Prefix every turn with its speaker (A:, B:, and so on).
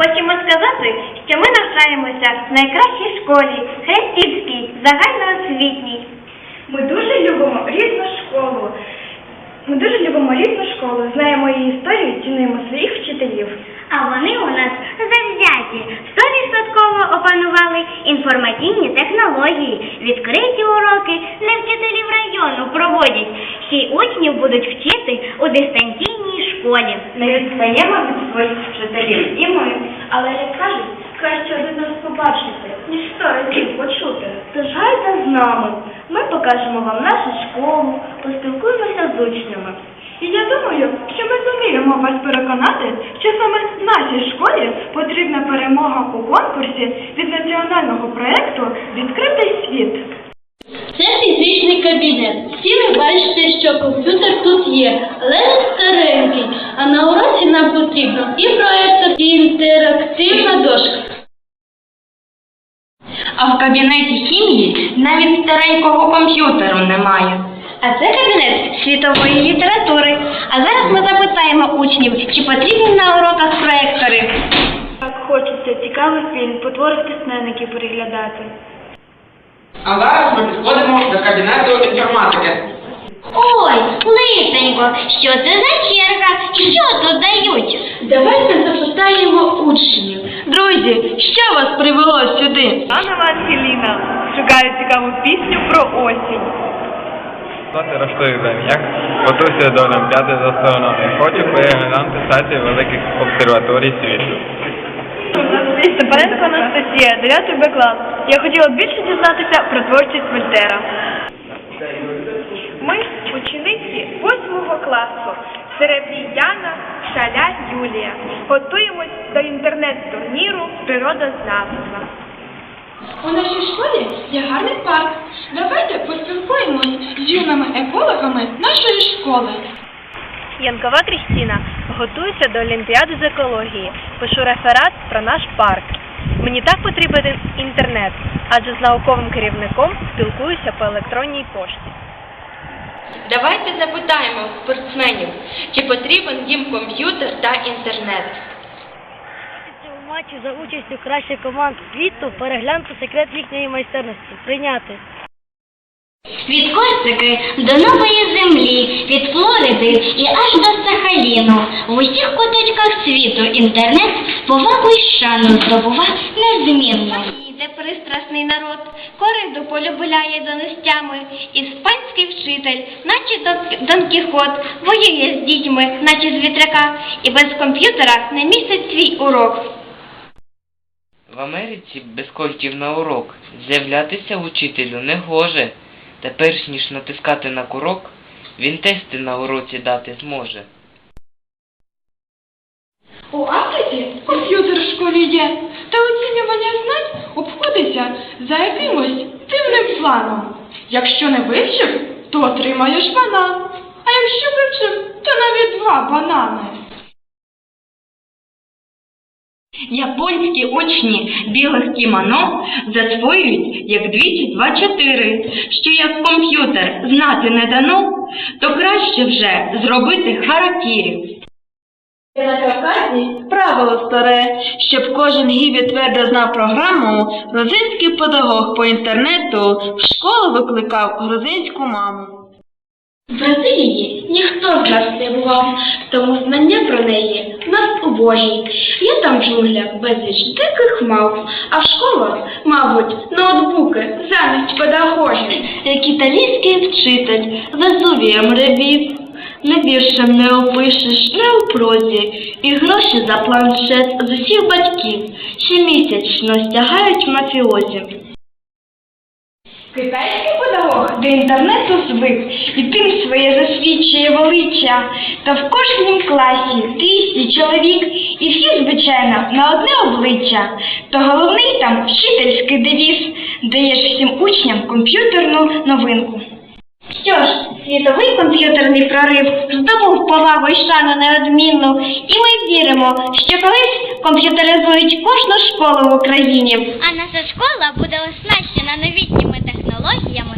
A: Хочемо сказати, що ми навчаємося в найкращій школі, Хрестівській, загальноосвітній.
B: Ми дуже любимо рідну школу. Ми дуже любимо рідну школу, знаємо її історію, цінуємо своїх вчителів.
A: А вони у нас завзяті, стовідсотково опанували інформаційні технології, відкриті уроки не вчителів й учнів будуть вчити у дистанційній школі.
B: Не відстаємо від своїх вчителів і ми. Але як кажуть, краще один раз побачити, ніж сто разів почути. Тож з нами. Ми покажемо вам нашу школу, поспілкуємося з учнями. І я думаю, що ми зуміємо вас переконати, що саме нашій школі потрібна перемога у конкурсі від національного проєкту Відкритий світ.
C: Це кабінет. Всі ви бачите, що комп'ютер тут є, але він старенький, а на уроці нам потрібно і проєктор, і інтерактивна дошка.
D: А в кабінеті хімії навіть старенького комп'ютеру немає.
A: А це кабінет світової літератури. А зараз ми запитаємо учнів, чи потрібні на уроках проектори.
B: Так хочеться цікавий фільм, потвори письменників переглядати.
E: А зараз ми підходимо до кабінету інформатики.
A: Ой, лисенько, що це за черга? Що тут дають?
C: Давайте запитаємо учнів.
D: Друзі, що вас привело сюди?
B: Анна Ангеліна шукає цікаву пісню про осінь.
F: Звати Раштою Бем'як, готуюся до Олімпіади з астрономії. Хочу переглянути сайти великих обсерваторій світу.
B: Степаненко Анастасія, 9 Б клас. Я хотіла більше дізнатися про творчість Вольтера. Ми учениці 8 класу. Середній Яна, Шаля Юлія. Готуємось до інтернет-турніру Природознавства.
G: У нашій школі є гарний парк. Давайте поспілкуємось з юними екологами нашої школи.
B: Янкова Крістіна. Готуюся до Олімпіади з екології. Пишу реферат про наш парк. Мені так потрібен інтернет, адже з науковим керівником спілкуюся по електронній пошті.
D: Давайте запитаємо спортсменів, чи потрібен їм комп'ютер та інтернет.
C: У матчі за участю кращих команд світу переглянути секрет їхньої майстерності. Прийняти.
A: Від Корсики до нової землі, від Флориди і аж до Сахаліну. В усіх куточках світу інтернет повагу й шану здобува незмінно. Йде пристрасний народ, кориду полюбляє донестями. Іспанський вчитель, наче Дон- Кіхот, воює з дітьми, наче з вітряка, і без комп'ютера не містить свій урок.
H: В Америці без коштів на урок з'являтися учителю не гоже. Та перш ніж натискати на курок, він тести на уроці дати зможе.
G: У Африці комп'ютер в школі є, та оцінювання знань обходиться за якимось дивним планом. Якщо не вивчив, то отримаєш банан. А якщо вивчив, то навіть два банани.
D: Японські учні білих кімоно засвоюють як двічі два чотири, що як комп'ютер знати не дано, то краще вже зробити харакірі. На Кавказі правило старе, щоб кожен гіві твердо знав програму, грузинський педагог по інтернету в школу викликав грузинську маму.
C: В Бразилії ніхто з нас не бував, тому знання про неї в нас убогі. Є там в джунглях безліч диких мав, а в школах, мабуть, ноутбуки замість педагогів.
D: Як італійський вчитель Везувієм ревів, не віршем не опишеш, не у прозі, і гроші за планшет з усіх батьків щомісячно стягають мафіозі.
B: Китайський педагог до інтернету звик і тим своє засвідчує величчя. Та в кожнім класі тисячі чоловік і всі, звичайно, на одне обличчя. То головний там вчительський девіз даєш всім учням комп'ютерну новинку. Що ж, світовий комп'ютерний прорив здобув повагу і шану неодмінну, і ми віримо, що колись комп'ютеризують кожну школу в Україні.
A: А наша школа буде оснащена новітніми технологіями